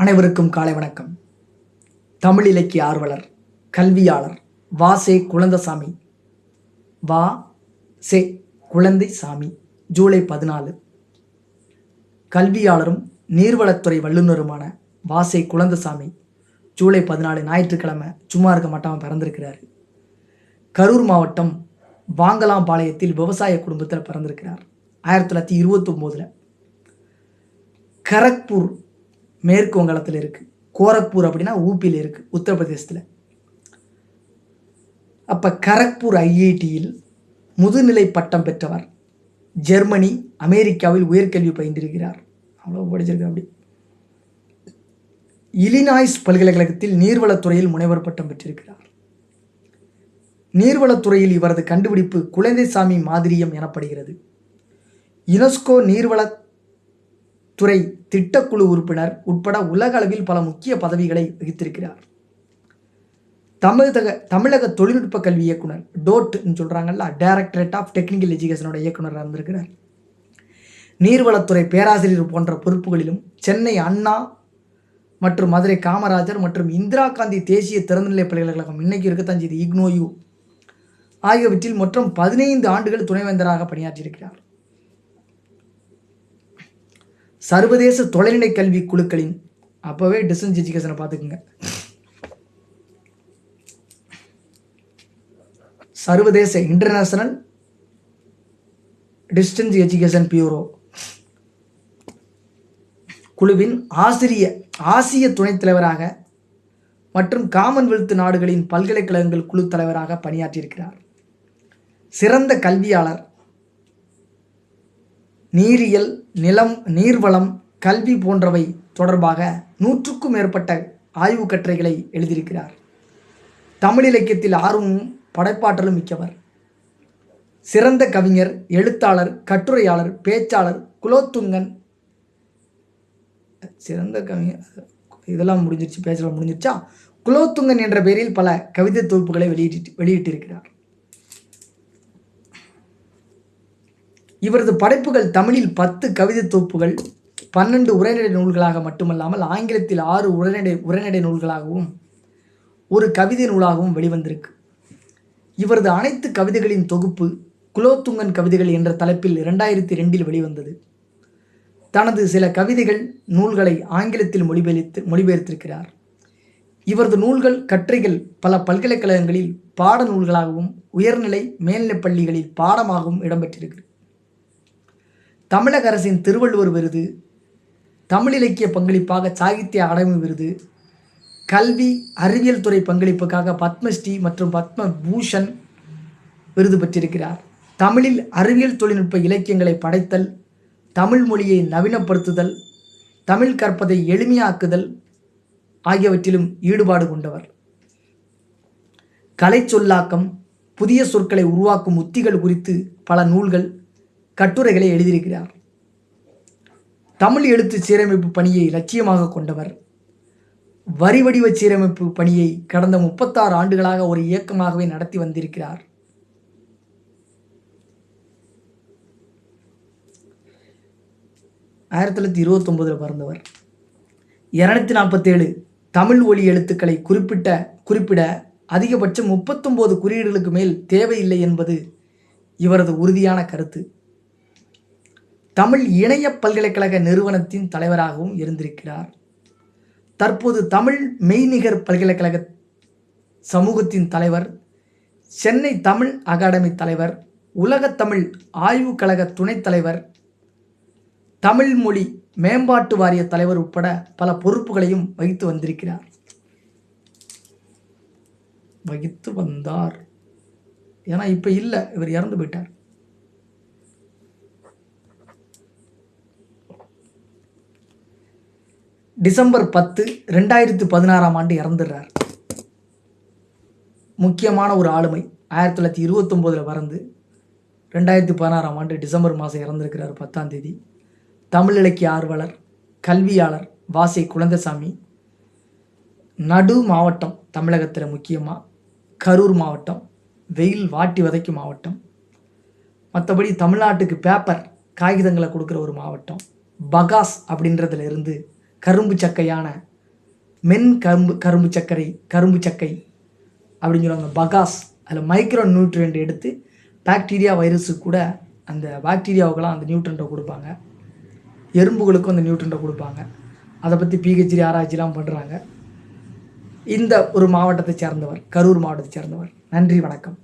அனைவருக்கும் காலை வணக்கம். தமிழ் இலக்கிய ஆர்வலர் கல்வியாளர் வா சே குழந்தசாமி. வா சே குழந்தை சாமி ஜூலை பதினாலு. கல்வியாளரும் நீர்வளத்துறை வல்லுநருமான வாசே குழந்தசாமி ஜூலை பதினாலு ஞாயிற்றுக்கிழமை சும்மா இருக்க மாட்டாமல் பிறந்திருக்கிறார். கரூர் மாவட்டம் வாங்கலாம்பாளையத்தில் விவசாய குடும்பத்தில் பிறந்திருக்கிறார். ஆயிரத்தி தொள்ளாயிரத்தி இருபத்தொம்போதில். கரக்பூர் மேற்கு வங்காளத்தில் இருக்குது கோரக்பூர் அப்படின்னா ஊபியில் இருக்குது உத்தரப்பிரதேசத்தில். அப்போ கரக்பூர் ஐஐடியில் முதுநிலை பட்டம் பெற்றவர் ஜெர்மனி அமெரிக்காவில் உயர்கல்வி பயின்றிருக்கிறார். அவ்வளோ படிச்சிருக்கார் அப்படி. இலினாய்ஸ் பல்கலைக்கழகத்தில் நீர்வளத்துறையில் முனைவர் பட்டம் பெற்றிருக்கிறார். நீர்வளத்துறையில் இவரது கண்டுபிடிப்பு குழந்தைசாமி மாதிரியம் எனப்படுகிறது. யுனெஸ்கோ துறை திட்டக்குழு உறுப்பினர் உட்பட உலக அளவில் பல முக்கிய பதவிகளை வகித்திருக்கிறார். தமிழக தமிழக தொழில்நுட்ப கல்வி இயக்குனர் டோட்னு சொல்கிறாங்கல்ல டைரக்டரேட் ஆஃப் டெக்னிக்கல் எஜுகேஷனோட இயக்குனராக இருந்திருக்கிறார். நீர்வளத்துறை பேராசிரியர் போன்ற பொறுப்புகளிலும் சென்னை அண்ணா மற்றும் மதுரை காமராஜர் மற்றும் இந்திரா காந்தி தேசிய திறந்தநிலை பல்கலைக்கழகம் இன்னைக்கு இருக்கத்தான் செய்து இக்னோயு ஆகியவற்றில் மொத்தம் பதினைந்து ஆண்டுகள் துணைவேந்தராக பணியாற்றியிருக்கிறார். சர்வதேச தொலைநிலை கல்வி குழுக்களின் அப்போவே டிஸ்டன்ஸ் எஜுகேஷனை பார்த்துக்குங்க. சர்வதேச இன்டர்நேஷனல் டிஸ்டன்ஸ் எஜுகேஷன் பியூரோ குழுவின் ஆசிரிய ஆசிய துணைத் தலைவராக மற்றும் காமன்வெல்த் நாடுகளின் பல்கலைக்கழகங்கள் குழு தலைவராக பணியாற்றியிருக்கிறார். சிறந்த கல்வியாளர் நீரியல் நிலம் நீர்வளம் கல்வி போன்றவை தொடர்பாக நூற்றுக்கும் மேற்பட்ட ஆய்வுக் கட்டுரைகளை எழுதியிருக்கிறார். தமிழ் இலக்கியத்தில் ஆர்வமும் படைப்பாற்றலும் மிக்கவர். சிறந்த கவிஞர் எழுத்தாளர் கட்டுரையாளர் பேச்சாளர் குலோத்துங்கன். சிறந்த கவிஞர் இதெல்லாம் முடிஞ்சிருச்சு பேச்செல்லாம் முடிஞ்சிருச்சா? குலோத்துங்கன் என்ற பெயரில் பல கவிதை தொகுப்புகளை வெளியிட்டு வெளியிட்டிருக்கிறார். இவரது படைப்புகள் தமிழில் பத்து கவிதை தொகுப்புகள் பன்னெண்டு உரைநடை நூல்களாக மட்டுமல்லாமல் ஆங்கிலத்தில் ஆறு உரைநடை உரைநடை நூல்களாகவும் ஒரு கவிதை நூலாகவும் வெளிவந்திருக்கு. இவரது அனைத்து கவிதைகளின் தொகுப்பு குலோத்துங்கன் கவிதைகள் என்ற தலைப்பில் இரண்டாயிரத்தி ரெண்டில் வெளிவந்தது. தனது சில கவிதைகள் நூல்களை ஆங்கிலத்தில் மொழிபெயர்த்து மொழிபெயர்த்திருக்கிறார். இவரது நூல்கள் கற்றைகள் பல பல்கலைக்கழகங்களில் பாட நூல்களாகவும் உயர்நிலை மேல்நிலைப் பள்ளிகளில் பாடமாகவும் இடம்பெற்றிருக்கிறது தமிழக அரசின் திருவள்ளுவர் விருது தமிழ் இலக்கிய பங்களிப்பாக சாகித்ய அகாடமி விருது கல்வி அறிவியல் துறை பங்களிப்புக்காக பத்மஸ்ரீ மற்றும் பத்ம பூஷன் விருது பெற்றிருக்கிறார். தமிழில் அறிவியல் தொழில்நுட்ப இலக்கியங்களை படைத்தல் தமிழ் மொழியை நவீனப்படுத்துதல் தமிழ் கற்பதை எளிமையாக்குதல் ஆகியவற்றிலும் ஈடுபாடு கொண்டவர். கலை சொல்லாக்கம் புதிய சொற்களை உருவாக்கும் உத்திகள் குறித்து பல நூல்கள் கட்டுரைகளை எழுதியிருக்கிறார். தமிழ் எழுத்து சீரமைப்பு பணியை லட்சியமாக கொண்டவர். வரி வடிவ சீரமைப்பு பணியை கடந்த முப்பத்தாறு ஆண்டுகளாக ஒரு இயக்கமாகவே நடத்தி வந்திருக்கிறார். ஆயிரத்தி தொள்ளாயிரத்தி இருபத்தொம்போதில் பிறந்தவர். இரநூத்தி நாற்பத்தேழு தமிழ் ஒலி எழுத்துக்களை குறிப்பிட்ட குறிப்பிட அதிகபட்சம் முப்பத்தொம்போது குறியீடுகளுக்கு மேல் தேவையில்லை என்பது இவரது உறுதியான கருத்து. தமிழ் இணைய பல்கலைக்கழக நிறுவனத்தின் தலைவராகவும் இருந்திருக்கிறார். தற்போது தமிழ் மெய்நிகர் பல்கலைக்கழக சமூகத்தின் தலைவர் சென்னை தமிழ் அகாடமி தலைவர் உலகத் தமிழ் ஆய்வுக் கழக துணைத் தலைவர் தமிழ் மொழி மேம்பாட்டு வாரிய தலைவர் உட்பட பல பொறுப்புகளையும் வகித்து வந்திருக்கிறார். வகித்து வந்தார். ஏன்னா இப்போ இல்லை இவர் இறந்து போயிட்டார். டிசம்பர் பத்து ரெண்டாயிரத்து பதினாறாம் ஆண்டு இறந்துடுறார். முக்கியமான ஒரு ஆளுமை. ஆயிரத்தி தொள்ளாயிரத்தி இருபத்தொம்போதில் பறந்து ரெண்டாயிரத்தி பதினாறாம் ஆண்டு டிசம்பர் மாதம் இறந்திருக்கிறார் பத்தாம் தேதி. தமிழ் இலக்கிய ஆர்வலர் கல்வியாளர் வாசை குழந்தசாமி. நடு மாவட்டம் தமிழகத்தில் முக்கியமாக கரூர் மாவட்டம் வெயில் வாட்டி வதைக்கும் மாவட்டம். மற்றபடி தமிழ்நாட்டுக்கு பேப்பர் காகிதங்களை கொடுக்குற ஒரு மாவட்டம். பகாஸ் அப்படின்றதுல இருந்து கரும்பு சக்கையான மென் கரும்பு கரும்பு சர்க்கரை கரும்பு சக்கை அப்படின்னு சொல்லுவாங்க. பகாஸ் அதில் மைக்ரோ நியூட்ரியன்ட் எடுத்து பாக்டீரியா வைரஸுக்கு கூட அந்த பாக்டீரியாவுக்கெல்லாம் அந்த நியூட்ரண்ட்டை கொடுப்பாங்க. எறும்புகளுக்கும் அந்த நியூட்ரண்ட்டை கொடுப்பாங்க. அதை பற்றி பிஹெச்டி ஆராய்ச்சிலாம் பண்ணுறாங்க இந்த ஒரு மாவட்டத்தை சேர்ந்தவர் கரூர் மாவட்டத்தை சேர்ந்தவர். நன்றி வணக்கம்.